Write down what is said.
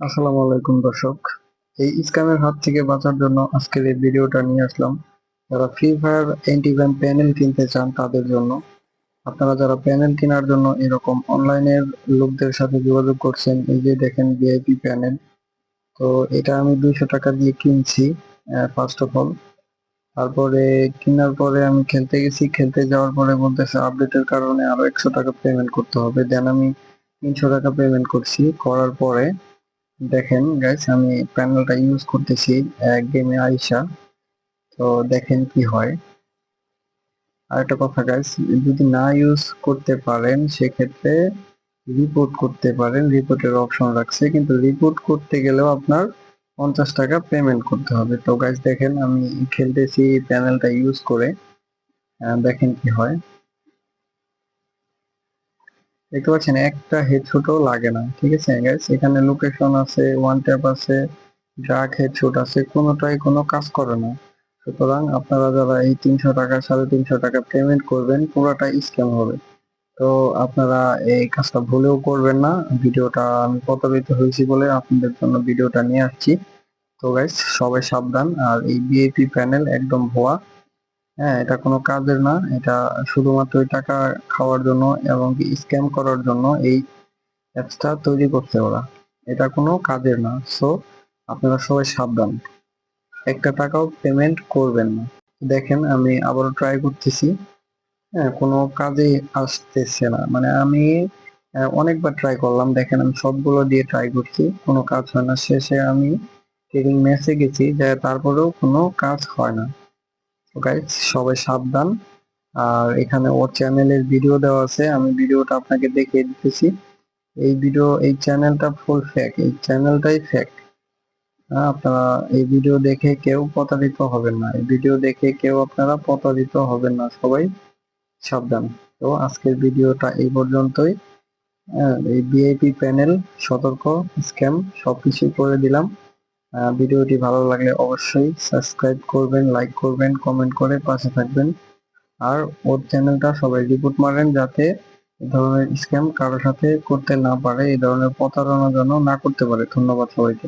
আসসালামু আলাইকুম, দর্শক। এই স্ক্যামের হাত থেকে বাঁচার জন্য আজকের এই ভিডিওটা নিয়ে আসলাম। যারা ফ্রি ফায়ার অ্যান্টিগ্রাম প্যানেল কিনতে চান তাদের জন্য, আপনারা যারা প্যানেল কেনার জন্য এরকম অনলাইনের লোকদের সাথে যোগাযোগ করছেন, এই যে দেখেন ভিআইপি প্যানেল তো এটা আমি দুইশো টাকা দিয়ে কিনছি ফার্স্ট অফ অল তারপরে কেনার পরে আমি খেলতে গেছি, খেলতে যাওয়ার পরে বলতেছে আপডেটের কারণে আরও একশো টাকা পেমেন্ট করতে হবে। দেন আমি তিনশো টাকা পেমেন্ট করছি, করার পরে দেখেন গাইস আমি প্যানেলটা ইউজ করতেছি গেমে আইসা তো দেখেন কি হয়। আর একটা কথা গাইস যদি না ইউজ করতে পারেন, সেক্ষেত্রে রিপোর্ট করতে পারেন। রিপোর্টের অপশন রাখছে কিন্তু রিপোর্ট করতে গেলেও আপনার পঞ্চাশ টাকা পেমেন্ট করতে হবে। তো গাইস দেখেন, আমি খেলতেছি প্যানেলটা ইউজ করে। দেখেন কি হয়। দেখতে পাচ্ছেন, একটা হেডশটও লাগে না, ঠিক আছে গাইস এখানে লোকেশন আছে ওয়ান ট্যাপ আছে ড্রাগ হেডশট আছে, কোনোটাই কোনো কাজ করে না। সুতরাং আপনারা যারা এই তিনশো টাকা, সাড়ে তিনশো টাকা পেমেন্ট করবেন পুরোটাই স্ক্যাম হবে। তো আপনারা এই কাজটা ভুলেও করবেন না। ভিডিওটা আমি প্রতারিত হয়েছি বলে আপনাদের জন্য ভিডিওটা নিয়ে আসছি। তো গাইস সবাই সাবধান। আর এই বিএপি প্যানেল একদম ভুয়া। হ্যাঁ এটা কোনো কাজের না। এটা শুধুমাত্র টাকা খাওয়ার জন্য এবং স্ক্যাম করার জন্য এই অ্যাপসটা তৈরি করছে ওরা। এটা কোনো কাজের না। সো আপনারা সবাই সাবধান। একটা টাকাও পেমেন্ট করবেন না। দেখেন, আমি আবারও ট্রাই করতেছি। হ্যাঁ কোনো কাজে আসতেছে না। মানে আমি অনেকবার ট্রাই করলাম। দেখেন, আমি সবগুলো দিয়ে ট্রাই করছি। কোনো কাজ হয় না। শেষে আমি ট্রেডিং ম্যাচে গেছি যে তারপরেও কোনো কাজ হয় না। গাইজ সবাই সাবধান। আর এখানে ওর চ্যানেলের ভিডিও দেওয়া আছে, আমি ভিডিওটা আপনাকে দেখিয়ে দিতেছি। এই ভিডিও এই চ্যানেলটা ফুল ফেক এই চ্যানেলটাই ফেক আপনারা এই ভিডিও দেখে কেউ প্রতারিত হবেন না। এই ভিডিও দেখে কেউ আপনারা প্রতারিত হবেন না, সবাই সাবধান। তো আজকের ভিডিওটা এই পর্যন্তই। এই ভিআইপি প্যানেল সতর্ক স্ক্যাম সবকিছু করে দিলাম। ভিডিওটি ভালো লাগলে অবশ্যই সাবস্ক্রাইব করবেন লাইক করবেন কমেন্ট করে পাশে থাকবেন। আর ওর চ্যানেলটা সবাই রিপোর্ট মারেন যাতে এ ধরনের স্ক্যাম কারোর সাথে করতে না পারে এই ধরনের প্রতারণা যেন না করতে পারে। ধন্যবাদ সবাইকে।